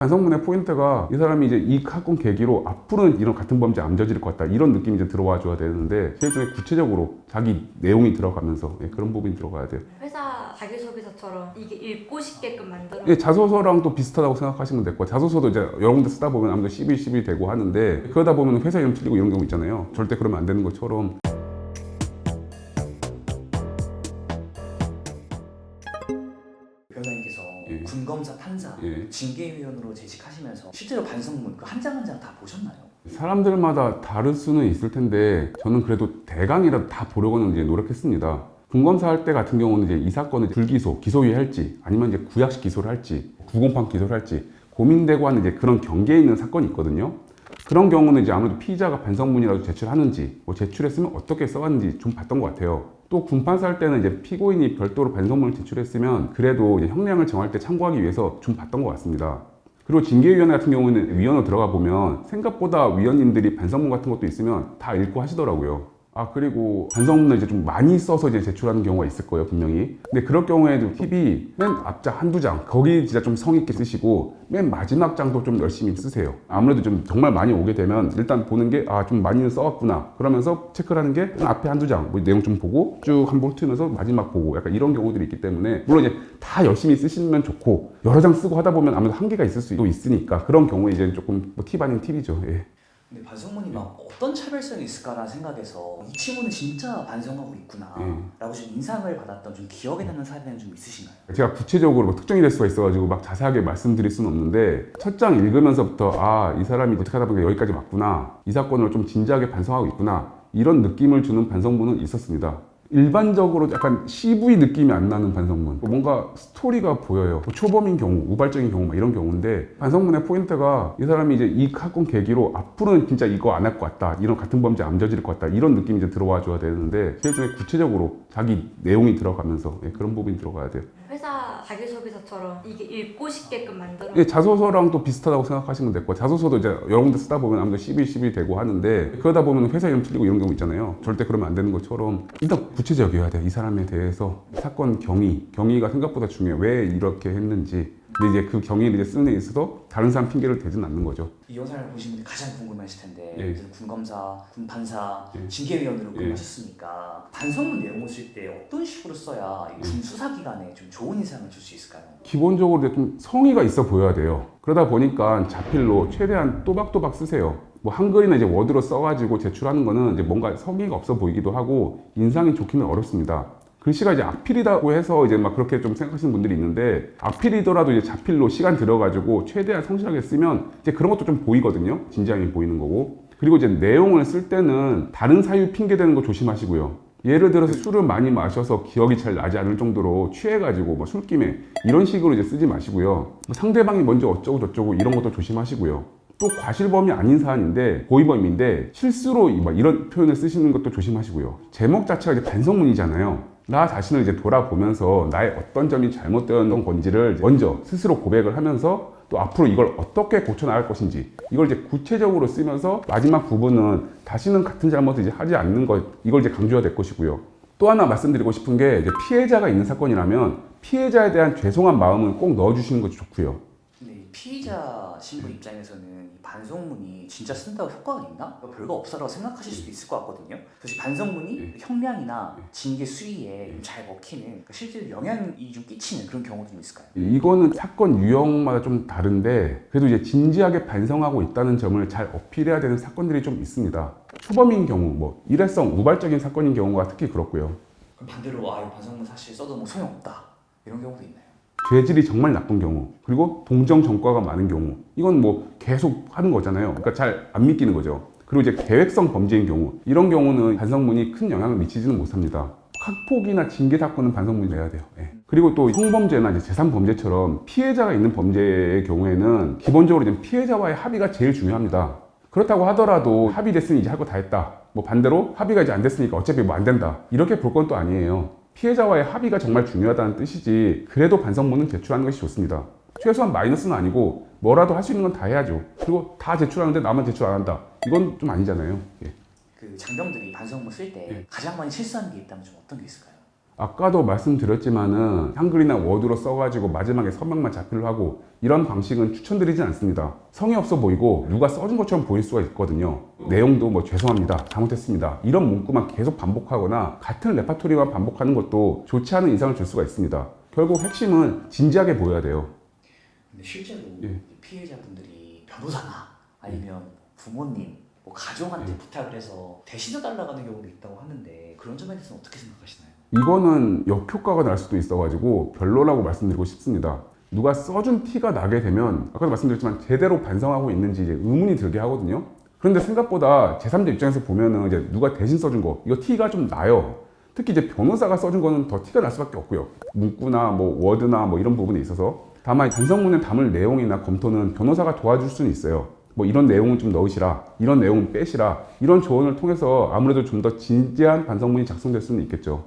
반성문의 포인트가 이 사람이 이제 이 사건 계기로 앞으로는 이런 같은 범죄 안 저지를 것 같다 이런 느낌이 이제 들어와 줘야 되는데 제일 중에 구체적으로 자기 내용이 들어가면서 예, 그런 부분이 들어가야 돼요. 회사 자기소개서처럼 이게 읽고 싶게끔 만들어 이게 자소서랑 또 비슷하다고 생각하시면 될 거예요. 자소서도 이제 여러 군데 쓰다 보면 아무래도 12, 12 되고 하는데 그러다 보면 회사 이름 틀리고 이런 경우 있잖아요. 절대 그러면 안 되는 것처럼 군검사, 판사, 예. 징계위원으로 재직하시면서 실제로 반성문 그 한 장 한 장 다 보셨나요? 사람들마다 다를 수는 있을 텐데 저는 그래도 대강이라도 다 보려고는 이제 노력했습니다. 분검사 할 때 같은 경우는 이제 이 사건을 불기소, 기소유예 할지 아니면 이제 구약식 기소를 할지 구공판 기소를 할지 고민되고 하는 이제 그런 경계에 있는 사건이 있거든요. 그런 경우는 이제 아무래도 피의자가 반성문이라도 제출하는지 뭐 제출했으면 어떻게 써왔는지 좀 봤던 것 같아요. 또 군판사 할 때는 이제 피고인이 별도로 반성문을 제출했으면 그래도 형량을 정할 때 참고하기 위해서 좀 봤던 것 같습니다. 그리고 징계위원회 같은 경우는 위원으로 들어가 보면 생각보다 위원님들이 반성문 같은 것도 있으면 다 읽고 하시더라고요. 아 그리고 반성문을 이제 좀 많이 써서 이제 제출하는 경우가 있을 거예요 분명히. 근데 그럴 경우에도 팁이 맨 앞장 한두 장 거기 진짜 좀 성의 있게 쓰시고 맨 마지막 장도 좀 열심히 쓰세요. 아무래도 좀 정말 많이 오게 되면 일단 보는 게 아 좀 많이는 써왔구나. 그러면서 체크를 하는 게 앞에 한두 장 뭐 내용 좀 보고 쭉 한 번 훑으면서 마지막 보고 약간 이런 경우들이 있기 때문에 물론 이제 다 열심히 쓰시면 좋고 여러 장 쓰고 하다 보면 아무래도 한계가 있을 수도 있으니까 그런 경우에 이제 조금 뭐 팁 아닌 팁이죠. 예. 근데 반성문이 막 어떤 차별성이 있을까라는 생각에서 이 친구는 진짜 반성하고 있구나 예. 라고 좀 인상을 받았던 좀 기억에 남는 사례는 좀 있으신가요? 제가 구체적으로 뭐 특정이 될 수가 있어가지고 막 자세하게 말씀드릴 수는 없는데 첫 장 읽으면서부터 아 이 사람이 어떻게 하다 보니까 여기까지 왔구나 이 사건을 좀 진지하게 반성하고 있구나 이런 느낌을 주는 반성문은 있었습니다. 일반적으로 약간 CV 느낌이 안 나는 반성문. 뭔가 스토리가 보여요. 뭐 초범인 경우 우발적인 경우 막 이런 경우인데 반성문의 포인트가 이 사람이 이제 이 사건 계기로 앞으로는 진짜 이거 안 할 것 같다 이런 같은 범죄 안 저지를 것 같다 이런 느낌이 이제 들어와 줘야 되는데 제일 중에 구체적으로 자기 내용이 들어가면서 예, 그런 부분이 들어가야 돼요 자기소개서처럼 이게 읽고 싶게끔 만들어 이게 자소서랑 또 비슷하다고 생각하시면 될 거예요. 자소서도 이제 여러 군데 쓰다 보면 아무래도 12, 12 되고 하는데 그러다 보면 회사 이름 틀리고 이런 경우 있잖아요. 절대 그러면 안 되는 것처럼 일단 구체적이어야 돼요. 이 사람에 대해서 사건 경위, 경위가 생각보다 중요해요. 왜 이렇게 했는지. 근데 이제 그 경위를 이제 쓰는 데 있어서 다른 사람 핑계를 대진 않는 거죠. 이 영상을 보신 분들이 가장 궁금하실 텐데 예. 군검사, 군판사, 예. 징계위원으로 예. 근무하셨으니까 반성문 내용을 쓸 때 어떤 식으로 써야 예. 이군 수사기관에 좀 좋은 인상을 줄 수 있을까요? 기본적으로 이제 좀 성의가 있어 보여야 돼요. 그러다 보니까 자필로 최대한 또박또박 쓰세요. 뭐 한글이나 이제 워드로 써가지고 제출하는 거는 이제 뭔가 성의가 없어 보이기도 하고 인상이 좋기는 어렵습니다. 글씨가 이제 악필이라고 해서 이제 막 그렇게 좀 생각하시는 분들이 있는데 악필이더라도 이제 자필로 시간 들어가지고 최대한 성실하게 쓰면 이제 그런 것도 좀 보이거든요. 진지하게 보이는 거고. 그리고 이제 내용을 쓸 때는 다른 사유 핑계 대는 거 조심하시고요. 예를 들어서 술을 많이 마셔서 기억이 잘 나지 않을 정도로 취해가지고 뭐 술김에 이런 식으로 이제 쓰지 마시고요. 뭐 상대방이 먼저 어쩌고 저쩌고 이런 것도 조심하시고요. 또 과실범이 아닌 사안인데 고의범인데 실수로 막 이런 표현을 쓰시는 것도 조심하시고요. 제목 자체가 이제 반성문이잖아요. 나 자신을 이제 돌아보면서 나의 어떤 점이 잘못되었던 건지를 먼저 스스로 고백을 하면서 또 앞으로 이걸 어떻게 고쳐나갈 것인지 이걸 이제 구체적으로 쓰면서 마지막 부분은 다시는 같은 잘못을 이제 하지 않는 것 이걸 이제 강조해야 될 것이고요. 또 하나 말씀드리고 싶은 게 이제 피해자가 있는 사건이라면 피해자에 대한 죄송한 마음을 꼭 넣어주시는 것이 좋고요. 피의자 신부 입장에서는 이 반성문이 진짜 쓴다고 효과가 있나? 뭐 별거 없어라고 생각하실 수도 있을 것 같거든요. 이 반성문이 예. 형량이나 징계 수위에 좀잘 먹히는 그러니까 실제로 영향이 좀 끼치는 그런 경우도 좀 있을까요? 이거는 사건 유형마다 좀 다른데 그래도 이제 진지하게 반성하고 있다는 점을 잘 어필해야 되는 사건들이 좀 있습니다. 초범인 경우, 뭐 일회성 우발적인 사건인 경우가 특히 그렇고요. 그럼 반대로 아, 이 반성문 사실 써도 뭐 소용없다 이런 경우도 있나요? 죄질이 정말 나쁜 경우, 그리고 동정 전과가 많은 경우, 이건 뭐 계속 하는 거잖아요. 그러니까 잘 안 믿기는 거죠. 그리고 이제 계획성 범죄인 경우, 이런 경우는 반성문이 큰 영향을 미치지는 못합니다. 학폭이나 징계 사건은 반성문이 돼야 돼요. 예. 그리고 또 성범죄나 이제 재산 범죄처럼 피해자가 있는 범죄의 경우에는 기본적으로 이제 피해자와의 합의가 제일 중요합니다. 그렇다고 하더라도 합의됐으니 이제 할 거 다 했다. 뭐 반대로 합의가 이제 안 됐으니까 어차피 뭐 안 된다. 이렇게 볼 건 또 아니에요. 피해자와의 합의가 정말 중요하다는 뜻이지 그래도 반성문은 제출하는 것이 좋습니다. 최소한 마이너스는 아니고 뭐라도 할 수 있는 건 다 해야죠. 그리고 다 제출하는데 나만 제출 안 한다. 이건 좀 아니잖아요. 예. 그 장병들이 반성문 쓸 때 예. 가장 많이 실수하는 게 있다면 좀 어떤 게 있을까요? 아까도 말씀드렸지만은 한글이나 워드로 써가지고 마지막에 서명만 자필로 하고 이런 방식은 추천드리지 않습니다. 성의 없어 보이고 누가 써준 것처럼 보일 수가 있거든요. 내용도 뭐 죄송합니다. 잘못했습니다. 이런 문구만 계속 반복하거나 같은 레파토리만 반복하는 것도 좋지 않은 인상을 줄 수가 있습니다. 결국 핵심은 진지하게 보여야 돼요. 근데 실제로 예. 피해자분들이 변호사나 아니면 부모님, 뭐 가족한테 예. 부탁을 해서 대신해 달라고 하는 경우도 있다고 하는데 그런 점에 대해서는 어떻게 생각하시나요? 이거는 역효과가 날 수도 있어가지고 별로라고 말씀드리고 싶습니다. 누가 써준 티가 나게 되면 아까도 말씀드렸지만 제대로 반성하고 있는지 이제 의문이 들게 하거든요. 그런데 생각보다 제3자 입장에서 보면은 이제 누가 대신 써준 거 이거 티가 좀 나요. 특히 이제 변호사가 써준 거는 더 티가 날 수밖에 없고요. 문구나 뭐 워드나 뭐 이런 부분에 있어서 다만 반성문에 담을 내용이나 검토는 변호사가 도와줄 수는 있어요. 뭐 이런 내용은 좀 넣으시라, 이런 내용은 빼시라, 이런 조언을 통해서 아무래도 좀 더 진지한 반성문이 작성될 수는 있겠죠.